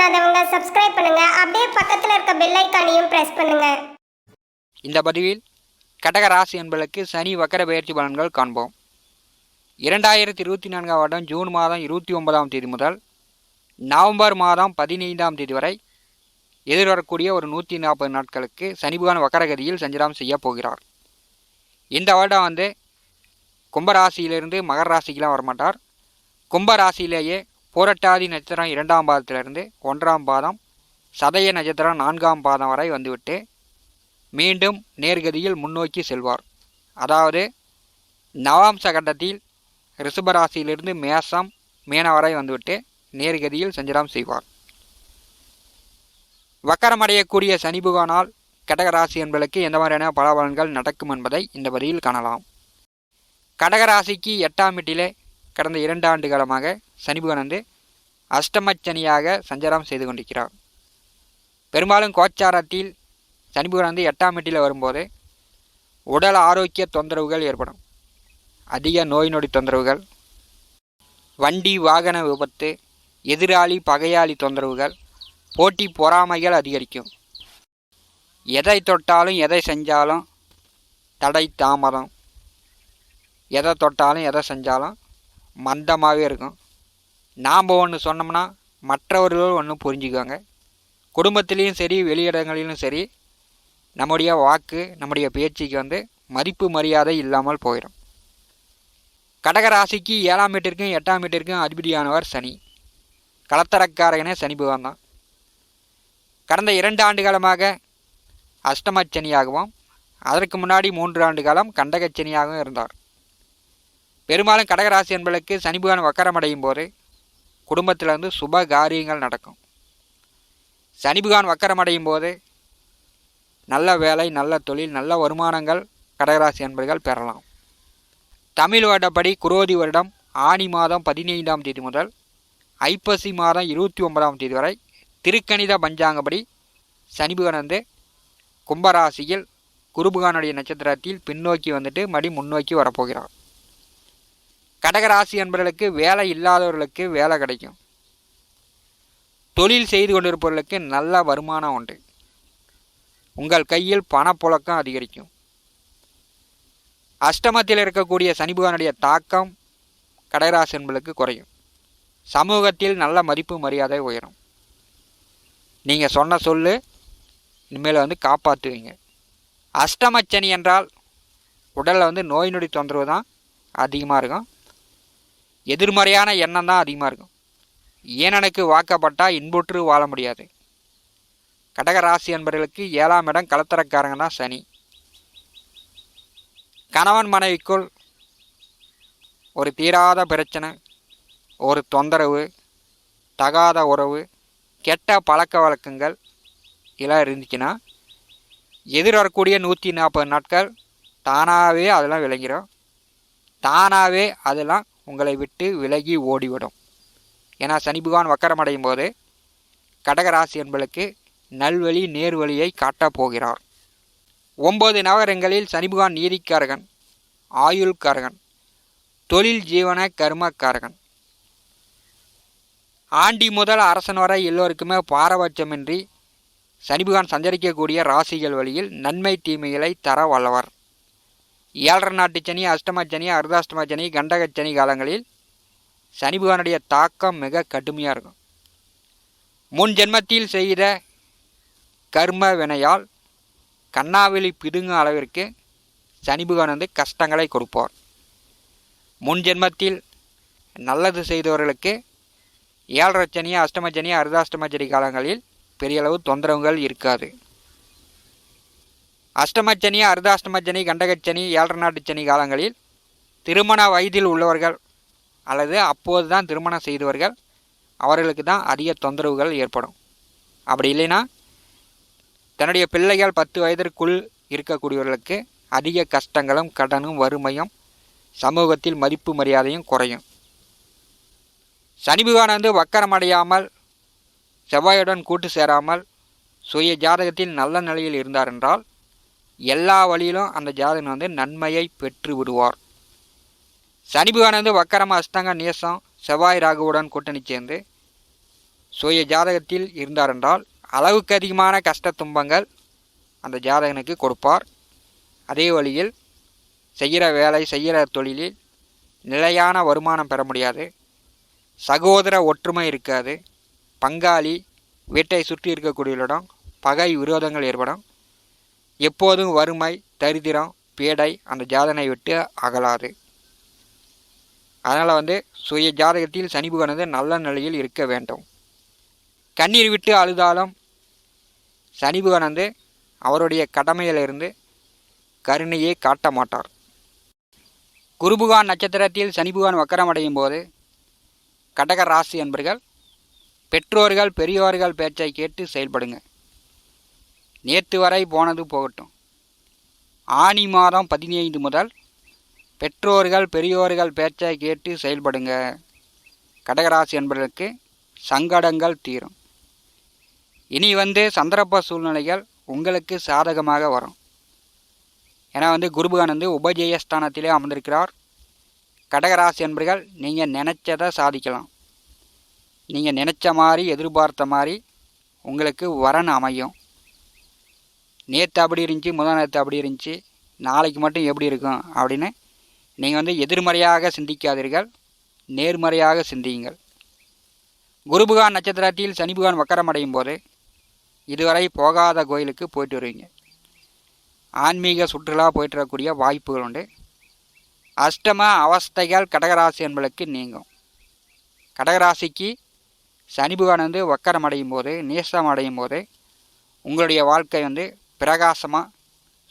பண்ணாதவங்க சப்ஸ்கிரைப் பண்ணுங்க. அப்படியே பக்கத்தில் இருக்க பெல் ஐக்கானையும் பிரஸ் பண்ணுங்க. இந்த பதிவில் கடக ராசி என்பதற்கு சனி வக்கர பயிற்சி பலன்கள் காண்போம். இரண்டாயிரத்தி இருபத்தி நான்காம் வருடம் ஜூன் மாதம் இருபத்தி ஒன்பதாம் தேதி முதல் நவம்பர் மாதம் பதினைந்தாம் தேதி வரை எதிர்வரக்கூடிய ஒரு நூற்றி நாற்பது நாட்களுக்கு சனி வக்கரகதியில் சஞ்சாரம் செய்ய போகிறார். இந்த வருடம் வந்து கும்பராசியிலிருந்து மகர ராசிக்கெலாம் வரமாட்டார். கும்பராசியிலேயே பூரட்டாதி நட்சத்திரம் இரண்டாம் பாதத்திலிருந்து ஒன்றாம் பாதம் சதய நட்சத்திரம் நான்காம் பாதம் வரை வந்துவிட்டு மீண்டும் நேர்கதியில் முன்னோக்கி செல்வார். அதாவது நவாம்ச கட்டத்தில் ரிஷபராசியிலிருந்து மேசம் மீன வரை வந்துவிட்டு நேர்கதியில் சஞ்சாரம் செய்வார். வக்கரமடையக்கூடிய சனி புகானால் கடகராசி என்பதற்கு எந்த மாதிரியான பலாபலன்கள் நடக்கும் என்பதை இந்த பதிவில் காணலாம். கடகராசிக்கு எட்டாம் வீட்டிலே கடந்த இரண்டு ஆண்டு காலமாக சனி பகவான் வந்து அஷ்டமச்சனியாக சஞ்சாரம் செய்து கொண்டிருக்கிறார். பெரும்பாலும் கோச்சாரத்தில் சனி பகவான் வந்து எட்டாம் வீட்டில் வரும்போது உடல் ஆரோக்கிய தொந்தரவுகள் ஏற்படும். அதிக நோய் நொடி தொந்தரவுகள் வண்டி வாகன விபத்து எதிராளி பகையாளி தொந்தரவுகள் போட்டி பொறாமைகள் அதிகரிக்கும். எதை தொட்டாலும் எதை செஞ்சாலும் தடை தாமதம். எதை தொட்டாலும் எதை செஞ்சாலும் மந்தமாகவே இருக்கும். நாம் ஒன்று சொன்னோம்னா மற்றவர்கள் ஒன்று புரிஞ்சுக்குவாங்க. குடும்பத்திலையும் சரி வெளியிடங்களிலும் சரி நம்முடைய வாக்கு நம்முடைய பேச்சுக்கு வந்து மதிப்பு மரியாதை இல்லாமல் போயிடும் கடகராசிக்கு ஏழாம் வீட்டிற்கும் எட்டாம் வீட்டிற்கும் அதிபதியானவர் சனி. கலத்தரக்காரகனே சனி பகவான் தான். கடந்த இரண்டு ஆண்டு காலமாக அஷ்டமச்சனியாகவும் அதற்கு முன்னாடி மூன்று ஆண்டு காலம் கண்டகச்சனியாகவும் இருந்தார். பெரும்பாலும் கடகராசி என்பதற்கு சனி பகவான் வக்கரமடையும் போது குடும்பத்தில் வந்து சுப காரியங்கள் நடக்கும். சனி வக்கரமடையும் போது நல்ல வேலை நல்ல தொழில் நல்ல வருமானங்கள் கடகராசி என்பர்கள் பெறலாம். தமிழ் வருடப்படி குரோதி வருடம் ஆனி மாதம் பதினைந்தாம் தேதி முதல் ஐப்பசி மாதம் இருபத்தி ஒன்பதாம் தேதி வரை திருக்கணித பஞ்சாங்கப்படி சனிபுகன் வந்து கும்பராசியில் குருபுகானுடைய நட்சத்திரத்தில் பின்னோக்கி வந்துட்டு மடி முன்னோக்கி வரப்போகிறார். கடகராசி என்பவர்களுக்கு வேலை இல்லாதவர்களுக்கு வேலை கிடைக்கும். தொழில் செய்து கொண்டிருப்பவர்களுக்கு நல்ல வருமானம் உண்டு. உங்கள் கையில் பணப்புழக்கம் அதிகரிக்கும். அஷ்டமத்தில் இருக்கக்கூடிய சனிபகனுடைய தாக்கம் கடகராசி என்பதற்கு குறையும். சமூகத்தில் நல்ல மதிப்பு மரியாதை உயரும். நீங்கள் சொன்ன சொல்லு இனிமேல் வந்து காப்பாற்றுவீங்க அஷ்டமச்சனி என்றால் உடலில் வந்து நோய் நொடி தொந்தரவு தான் அதிகமாக இருக்கும். எதிர்மறையான எண்ணம் தான் அதிகமாக இருக்கும். ஏனனுக்கு வாக்கப்பட்டால் இன்புற்று வாழ முடியாது. கடகராசி என்பவர்களுக்கு ஏழாம் இடம் கலத்தரக்காரங்க தான் சனி. கணவன் மனைவிக்குள் ஒரு தீராத பிரச்சனை ஒரு தொந்தரவு தகாத உறவு கெட்ட பழக்க வழக்கங்கள் இதெல்லாம் இருந்துச்சுன்னா எதிர்வரக்கூடிய நூற்றி நாற்பது நாட்கள் தானாகவே அதெல்லாம் விளங்கிடும் தானாகவே அதெல்லாம் உங்களை விட்டு விலகி ஓடிவிடும். ஏன்னா சனி பகவான் வக்கரமடையும் போது கடகராசி என்பளுக்கு நல்வழி நேர்வழியை காட்டப் போகிறார். ஒன்பது நகரங்களில் சனிபகவான் நீதிக்காரகன் ஆயுள்காரகன் தொழில் ஜீவன கர்மக்காரகன். ஆண்டி முதல் அரசன் வரை எல்லோருக்குமே பாரபட்சமின்றி சனிபகான் சஞ்சரிக்கக்கூடிய ராசிகள் வழியில் நன்மை தீமைகளை தர வல்லவர். ஏழரை நாட்டு சனி அஷ்டம சனி அர்த்தாஷ்டம சனி கண்டக சனி காலங்களில் சனி பகவானுடைய தாக்கம் மிக கடுமையாக இருக்கும். முன் ஜென்மத்தில் செய்த கர்ம வினையால் கண்ணாவெளி பிடுங்கும் அளவிற்கு சனி பகவான் வந்து கஷ்டங்களை கொடுப்பார். முன் ஜென்மத்தில் நல்லது செய்தவர்களுக்கு ஏழரை சனி அஷ்டம சனி அர்த்தாஷ்டம சனி காலங்களில் பெரிய அளவு தொந்தரவுகள் இருக்காது. அஷ்டமச்சனி அர்த்தாஷ்டமச்சனி கண்டகச்சனி ஏழரை சனி காலங்களில் திருமண வயதில் உள்ளவர்கள் அல்லது அப்போது தான் திருமணம் செய்தவர்கள் அவர்களுக்கு தான் அதிக தொந்தரவுகள் ஏற்படும். அப்படி இல்லைன்னா தன்னுடைய பிள்ளைகள் பத்து வயதிற்குள் இருக்கக்கூடியவர்களுக்கு அதிக கஷ்டங்களும் கடனும் வறுமையும் சமூகத்தில் மதிப்பு மரியாதையும் குறையும். சனி பகவான் வந்து வக்கரமடையாமல் செவ்வாயுடன் கூட்டு சேராமல் சுய ஜாதகத்தில் நல்ல நிலையில் இருந்தார் என்றால் எல்லா வழியிலும் அந்த ஜாதகன் வந்து நன்மையை பெற்று விடுவார். சனி பகவான் வந்து வக்கரம அஷ்டங்க நேசம் செவ்வாய் ராகுவுடன் கூட்டணி சேர்ந்து சுய ஜாதகத்தில் இருந்தாரென்றால் அளவுக்கு அதிகமான கஷ்ட துன்பங்கள் அந்த ஜாதகனுக்கு கொடுப்பார். அதே வழியில் செய்கிற வேலை செய்கிற தொழிலில் நிலையான வருமானம் பெற முடியாது. சகோதர ஒற்றுமை இருக்காது. பங்காளி வீட்டை சுற்றி இருக்கக்கூடியவர்களிடம் பகை விரோதங்கள் ஏற்படும். எப்போதும் வறுமை தரித்திரம் பீடை அந்த ஜாதனை விட்டு அகலாது. அதனால் வந்து சுய ஜாதகத்தில் சனி புகனது நல்ல நிலையில் இருக்க வேண்டும். கண்ணீர் விட்டு அழுதாலும் சனி அவருடைய கடமையிலிருந்து கருணையை காட்ட மாட்டார். குருபுகான் நட்சத்திரத்தில் சனிபுகான் வக்கரமடையும் போது கடக ராசி என்பர்கள் பெற்றோர்கள் பெரியோர்கள் பேச்சை கேட்டு செயல்படுங்க. நேற்று வரை போனது போகட்டும். ஆனி மாதம் பதினைந்து முதல் பெற்றோர்கள் பெரியோர்கள் பேச்சை கேட்டு செயல்படுங்க. கடகராசி என்பதற்கு சங்கடங்கள் தீரும். இனி வந்து சந்தர்ப்ப சூழ்நிலைகள் உங்களுக்கு சாதகமாக வரும். ஏன்னா வந்து குருபகான் வந்து உபஜெயஸ்தானத்திலே அமர்ந்திருக்கிறார். கடகராசி என்பர்கள் நீங்கள் நினச்சதை சாதிக்கலாம். நீங்கள் நினச்ச மாதிரி எதிர்பார்த்த மாதிரி உங்களுக்கு வரன் அமையும். நேற்று அப்படி இருந்துச்சு முதல் நேற்று அப்படி இருந்துச்சு நாளைக்கு மட்டும் எப்படி இருக்கும் அப்படின்னு நீங்கள் வந்து எதிர்மறையாக சிந்திக்காதீர்கள் நேர்மறையாக சிந்தியுங்கள். குருபுகான் நட்சத்திரத்தில் சனிபுகான் வக்கரமடையும் போது இதுவரை போகாத கோயிலுக்கு போயிட்டு வருவீங்க. ஆன்மீக சுற்றுலா போயிட்டு வரக்கூடிய வாய்ப்புகள் உண்டு. அஷ்டம அவஸ்தைகள் கடகராசி என்பதற்கு நீங்கும். கடகராசிக்கு சனிபுகான் வந்து வக்கரம் அடையும் போது நீசம் அடையும் போது உங்களுடைய வாழ்க்கை வந்து பிரகாசமாக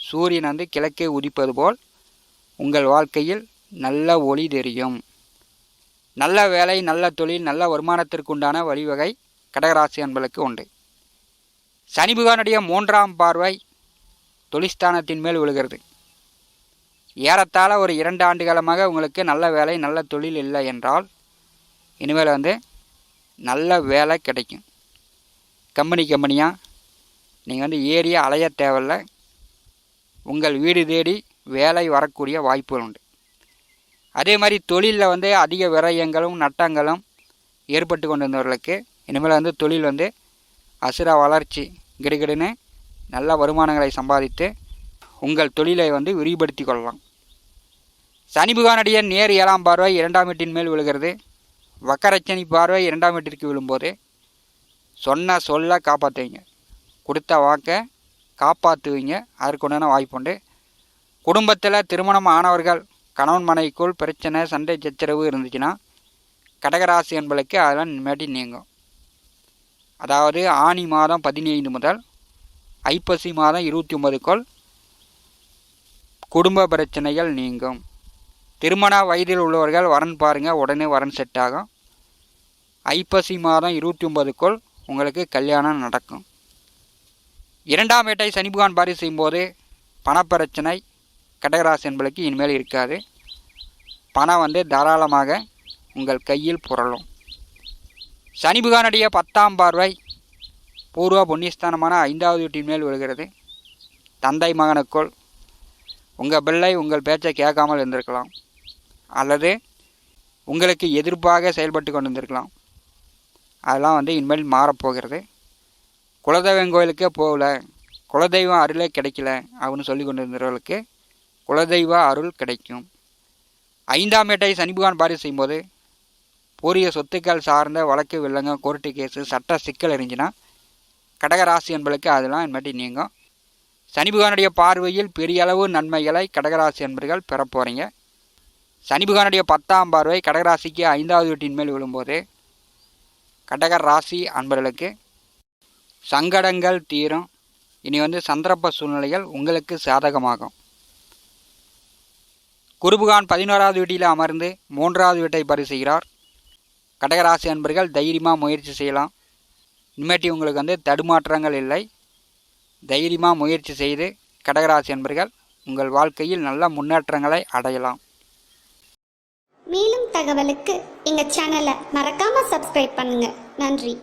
சூரியன் வந்து கிழக்கே உதிப்பது போல் உங்கள் வாழ்க்கையில் நல்ல ஒளி தெரியும். நல்ல வேலை நல்ல தொழில் நல்ல வருமானத்திற்குண்டான வழிவகை கடகராசி என்பதற்கு உண்டு. சனி மூன்றாம் பார்வை தொழிற்ஸ்தானத்தின் மேல் விழுகிறது. ஏறத்தாழ ஒரு இரண்டு ஆண்டு காலமாக உங்களுக்கு நல்ல வேலை நல்ல தொழில் இல்லை என்றால் இனிமேல் வந்து நல்ல வேலை கிடைக்கும். கம்பெனி கம்பெனியாக நீங்கள் வந்து ஏரியா அலைய தேவையில்ல. உங்கள் வீடு தேடி வேலை வரக்கூடிய வாய்ப்புகள் உண்டு. அதே மாதிரி தொழிலில் வந்து அதிக விரயங்களும் நட்டங்களும் ஏற்பட்டு கொண்டு வந்தவர்களுக்கு இனிமேல் வந்து தொழில் வந்து அசுர வளர்ச்சி கிடுகிடுன்னு நல்ல வருமானங்களை சம்பாதித்து உங்கள் தொழிலை வந்து விரிவுபடுத்தி கொள்ளலாம். சனி புகானுடைய நேர் ஏழாம் பார்வை இரண்டாம் வீட்டின் மேல் விழுகிறது. வக்கரச்சனி பார்வை இரண்டாம் வீட்டிற்கு விழும்போது சொன்ன சொல்ல காப்பாற்றுவீங்க கொடுத்த வாக்கை காப்பாற்றுவீங்க. அதற்குண்டான வாய்ப்புண்டு குடும்பத்தில் திருமணம் ஆனவர்கள் கணவன் மனைவிக்குள் பிரச்சனை சண்டை சச்சரவு இருந்துச்சுன்னா கடகராசி என்பளுக்கு அதெல்லாம் இனிமேட்டி நீங்கும். அதாவது ஆனி மாதம் பதினைந்து முதல் ஐப்பசி மாதம் இருபத்தி ஒன்பதுக்குள் குடும்ப பிரச்சனைகள் நீங்கும். திருமண வயதில் உள்ளவர்கள் வரன் பாருங்கள் உடனே வரன் செட் ஆகும். ஐப்பசி மாதம் இருபத்தி ஒன்பதுக்குள் உங்களுக்கு கல்யாணம் நடக்கும். இரண்டாம் வேட்டை சனி பாரி செய்யும்போது பணப்பிரச்சனை கடகராசி என்பளுக்கு இனிமேல் இருக்காது. பணம் வந்து தாராளமாக உங்கள் கையில் புரளும். சனிபுகானுடைய பத்தாம் பார்வை பூர்வ புண்ணியஸ்தானமான ஐந்தாவது வீட்டின் மேல் விழுகிறது. தந்தை மகனுக்குள் உங்கள் பிள்ளை உங்கள் பேச்சை கேட்காமல் இருந்திருக்கலாம். அல்லது உங்களுக்கு எதிர்ப்பாக செயல்பட்டு கொண்டு வந்திருக்கலாம் அதெல்லாம் வந்து இனிமேல் மாறப்போகிறது. குலதெய்வம் கோயிலுக்கே போகல. குலதெய்வம் அருளே கிடைக்கல அப்படின்னு சொல்லி கொண்டு இருந்தவர்களுக்கு குலதெய்வ அருள் கிடைக்கும். ஐந்தாம் ஏட்டை சனிபகவான் பாரி செய்யும்போது பூரிய சொத்துக்கள் சார்ந்த வழக்கு வில்லங்க கோர்ட்டு கேஸு சட்ட சிக்கல் இருந்துச்சுன்னா கடகராசி என்பளுக்கு அதெல்லாம் இனிமேட்டு நீங்கும். சனிபகவானுடைய பார்வையில் பெரிய அளவு நன்மைகளை கடகராசி என்பர்கள் பெறப்போகிறீங்க போகிறீங்க பத்தாம் பார்வை கடகராசிக்கு ஐந்தாவது வீட்டின் மேல் விழும்போது கடகராசி அன்பர்களுக்கு சங்கடங்கள் தீரும். இனி வந்து சந்தர்ப்ப சூழ்நிலைகள் உங்களுக்கு சாதகமாகும். குருபுகான் பதினோராவது வீட்டில் அமர்ந்து மூன்றாவது வீட்டை பரிசுகிறார் கடகராசி அன்பர்கள் தைரியமாக முயற்சி செய்யலாம். இனிமேட்டி உங்களுக்கு வந்து தடுமாற்றங்கள் இல்லை. தைரியமாக முயற்சி செய்து கடகராசி அன்பர்கள் உங்கள் வாழ்க்கையில் நல்ல முன்னேற்றங்களை அடையலாம். மேலும் தகவலுக்கு எங்கள் சேனலை மறக்காமல் சப்ஸ்கிரைப் பண்ணுங்கள் நன்றி.